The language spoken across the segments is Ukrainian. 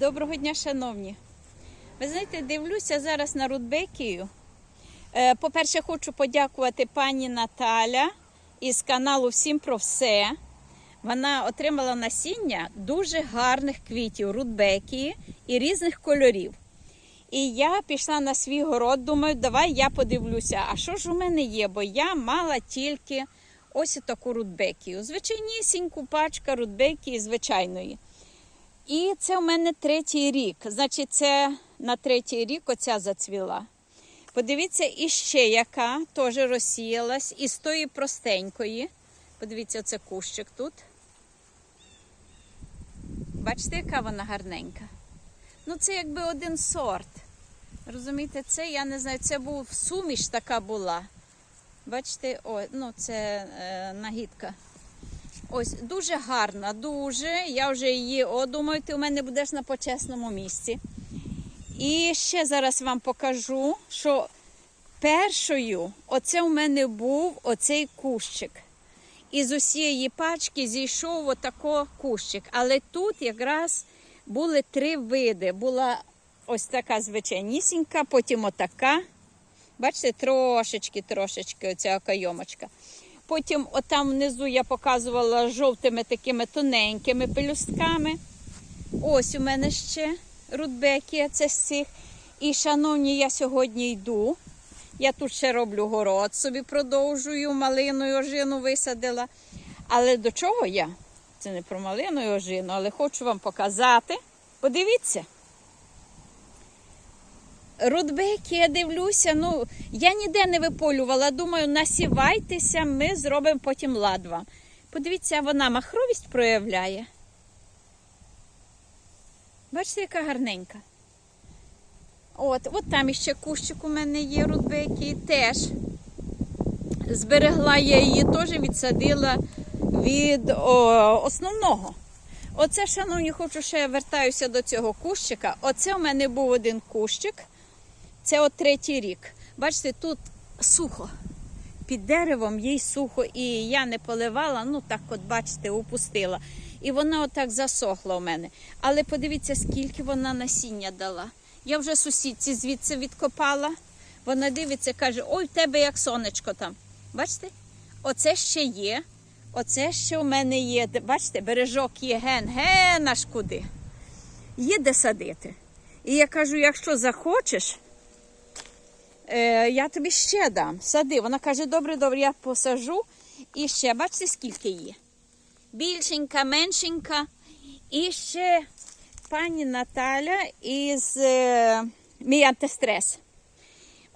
Доброго дня, шановні. Ви знаєте, дивлюся зараз на Рудбекію. Е, По-перше, хочу подякувати пані Наталя із каналу Всім про все. Вона отримала насіння дуже гарних квітів Рудбекії і різних кольорів. І я пішла на свій город, думаю, давай я подивлюся, а що ж у мене є, бо я мала тільки ось таку рудбекію. Звичайнісіньку пачка рудбекії звичайної. І це у мене третій рік. Значить, це на третій рік оця зацвіла. Подивіться, іще яка теж розсіялась із тої простенької. Подивіться, це кущик тут. Бачите, яка вона гарненька. Ну, це якби один сорт. Розумієте, це я не знаю, це був суміш така була. Бачите, о, ну це е, нагідка. Ось дуже гарна, дуже. Я вже її, о, думаю, ти у мене будеш на почесному місці. І ще зараз вам покажу, що першою оце у мене був оцей кущик. І з усієї пачки зійшов отако кущик. Але тут якраз були три види. Була ось така звичайнісінька, потім отака. Бачите, трошечки, трошечки оця окайомочка. Потім отам внизу я показувала жовтими такими тоненькими пелюстками. Ось у мене ще рудбекія, це з цих. І, шановні, я сьогодні йду. Я тут ще роблю город, собі продовжую, малину і ожину висадила. Але до чого я? Це не про малину і ожину, але хочу вам показати. Подивіться. Рудбеки, я дивлюся, ну я ніде не виполювала. Думаю, насівайтеся, ми зробимо потім лад вам. Подивіться, вона махровість проявляє. Бачите, яка гарненька. От, от там іще кущик у мене є рудбеки, теж. Зберегла я її, теж відсадила від о, основного. Оце, шановні, хочу ще вертаюся до цього кущика. Оце у мене був один кущик. Це от третій рік. Бачите, тут сухо. Під деревом їй сухо, і я не поливала, ну так от, бачите, упустила. І вона отак засохла у мене. Але подивіться, скільки вона насіння дала. Я вже сусідці звідси відкопала. Вона дивиться, каже: ой, в тебе як сонечко там. Бачите? Оце ще є. Оце ще у мене є. Бачите, бережок є ген, ген аж куди. Є де садити. І я кажу, якщо захочеш, е, я тобі ще дам. Сади. Вона каже, добре, добре, я посажу. І ще, бачите, скільки є. Більшенька, меншенька. І ще пані Наталя із е, мій антистрес.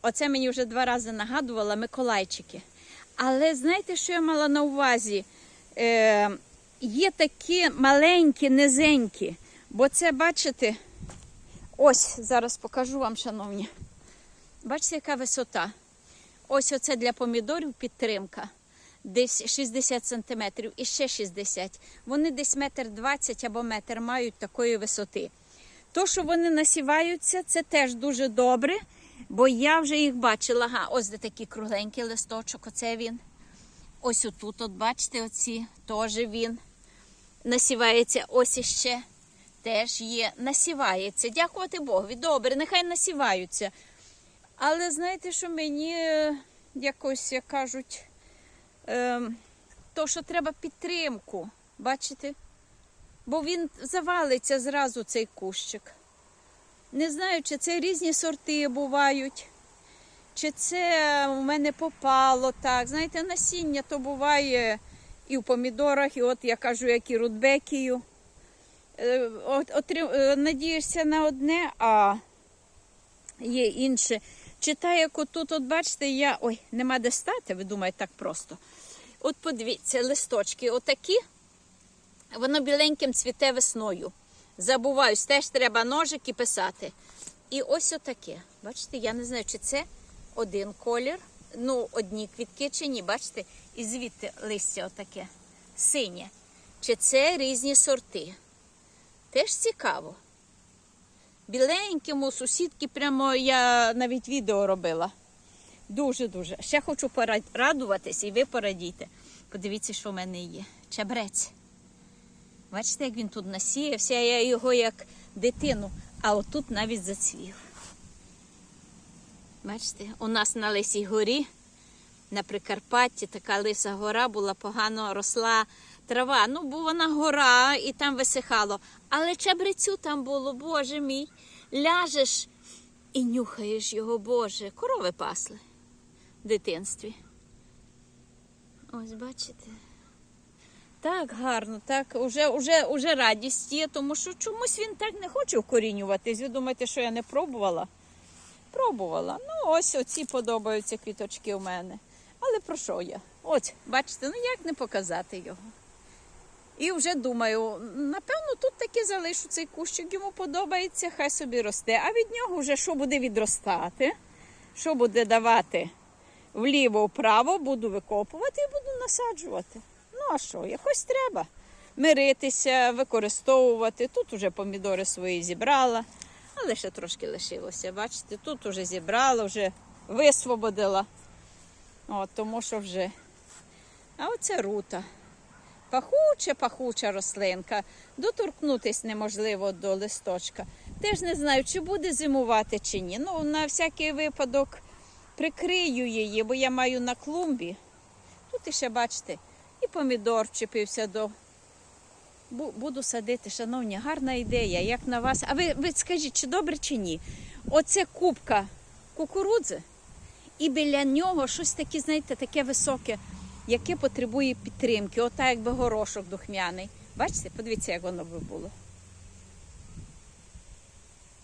Оце мені вже два рази нагадувала Миколайчики. Але знаєте, що я мала на увазі? Е, є такі маленькі, низенькі. Бо це, бачите, ось зараз покажу вам, шановні. Бачите, яка висота? Ось оце для помідорів підтримка. Десь 60 сантиметрів і ще 60. Вони десь метр 20 або метр мають такої висоти. То, що вони насіваються, це теж дуже добре, бо я вже їх бачила. Ага, ось де такий кругленький листочок, оце він. Ось отут, от бачите, оці теж він насівається. Ось іще теж є. Насівається. Дякувати Богові. Добре, нехай насіваються. Але знаєте, що мені е, якось, як кажуть, е, то, що треба підтримку, бачите? Бо він завалиться зразу цей кущик. Не знаю, чи це різні сорти бувають, чи це у мене попало так. Знаєте, насіння то буває і в помідорах, і от я кажу, як і рудбекію. Е, от, е, Надієшся на одне, а є інше. Читаю, як отут, от бачите, я. Ой, нема де стати, ви думаєте, так просто. От подивіться, листочки отакі, воно біленьким цвіте весною. Забуваюсь, теж треба ножик і писати. І ось отаке. Бачите, я не знаю, чи це один колір, ну, одні квітки чи ні. Бачите, і звідти листя отаке синє. Чи це різні сорти? Теж цікаво. Біленьким у сусідки прямо я навіть відео робила. Дуже-дуже. Ще хочу порадуватись, і ви порадійте. Подивіться, що в мене є. Чебрець. Бачите, як він тут насіявся, я його як дитину, а отут навіть зацвів. Бачите, у нас на Лисій горі, на Прикарпатті, така лиса гора була погано росла трава. Ну, бо вона гора і там висихало. Але чабрецю там було, Боже мій, ляжеш і нюхаєш його, Боже. Корови пасли в дитинстві. Ось бачите. Так гарно, так, уже, уже, уже радість є, тому що чомусь він так не хоче вкорінюватись. Ви думаєте, що я не пробувала? Пробувала. Ну, ось оці подобаються квіточки у мене. Але про що я? Ось, бачите, ну як не показати його. І вже думаю, напевно, тут таки залишу цей кущик, йому подобається, хай собі росте. А від нього вже що буде відростати, що буде давати вліво-вправо, буду викопувати і буду насаджувати. Ну а що, якось треба миритися, використовувати. Тут уже помідори свої зібрала, але ще трошки лишилося. Бачите, тут уже зібрала, вже висвободила. От, тому що вже. А оце рута. Пахуча, пахуча рослинка. Доторкнутись неможливо до листочка. Теж не знаю, чи буде зимувати, чи ні. Ну, на всякий випадок прикрию її, бо я маю на клумбі. Тут іще, бачите, і помідор вчепився до. Буду садити, шановні, гарна ідея, як на вас. А ви, ви скажіть, чи добре, чи ні? Оце кубка кукурудзи, і біля нього щось таке, знаєте, таке високе, яке потребує підтримки. Ота якби горошок духмяний. Бачите, подивіться, як воно би було.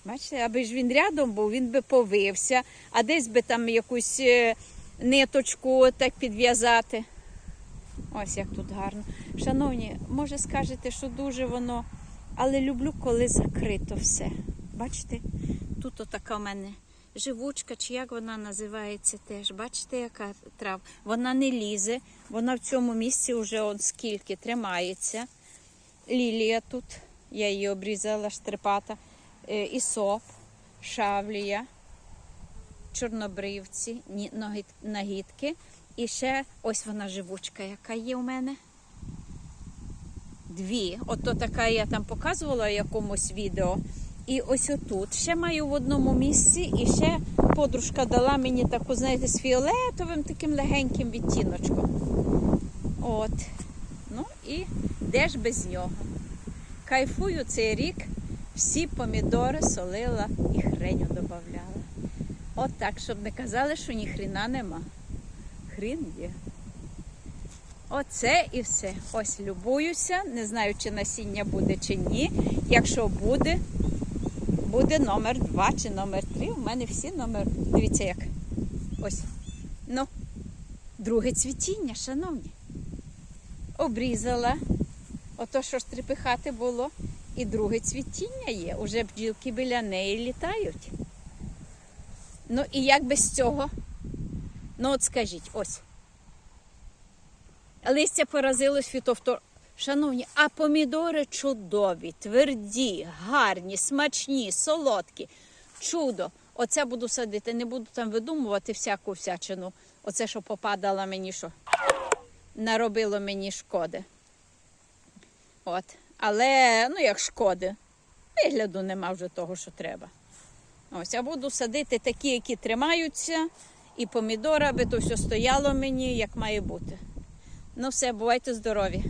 Бачите, аби ж він рядом був, він би повився, а десь би там якусь е, ниточку так підв'язати. Ось як тут гарно. Шановні, може скажете, що дуже воно, але люблю, коли закрито все. Бачите, тут отака в мене живучка, чи як вона називається теж. Бачите, яка трав. Вона не лізе, вона в цьому місці вже он скільки тримається. Лілія тут, я її обрізала, штрипата, е, ісоп, шавлія, чорнобривці, нагідки. І ще ось вона живучка, яка є у мене. Дві. Ото така я там показувала в якомусь відео. І ось отут. Ще маю в одному місці, і ще подружка дала мені таку, знаєте, з фіолетовим таким легеньким відтіночком. От. Ну і де ж без нього? Кайфую цей рік, всі помідори солила і хреню додавала. От так, щоб не казали, що ні хріна нема. Хрін є. Оце і все. Ось любуюся. Не знаю, чи насіння буде, чи ні. Якщо буде, буде номер 2 чи номер 3. У мене всі номер. Дивіться як. Ось. Ну, друге цвітіння, шановні. Обрізала. Ото що ж трепихати було. І друге цвітіння є. Уже бджілки біля неї літають. Ну і як без цього? Ну, от скажіть, ось. Листя поразилось фітофтор. Шановні, а помідори чудові, тверді, гарні, смачні, солодкі. Чудо. Оце буду садити, не буду там видумувати всяку всячину. Оце, що попадало мені, що наробило мені шкоди. От. Але, ну як шкоди, вигляду нема вже того, що треба. Ось, я буду садити такі, які тримаються, і помідори, аби то все стояло мені, як має бути. Ну все, бувайте здорові.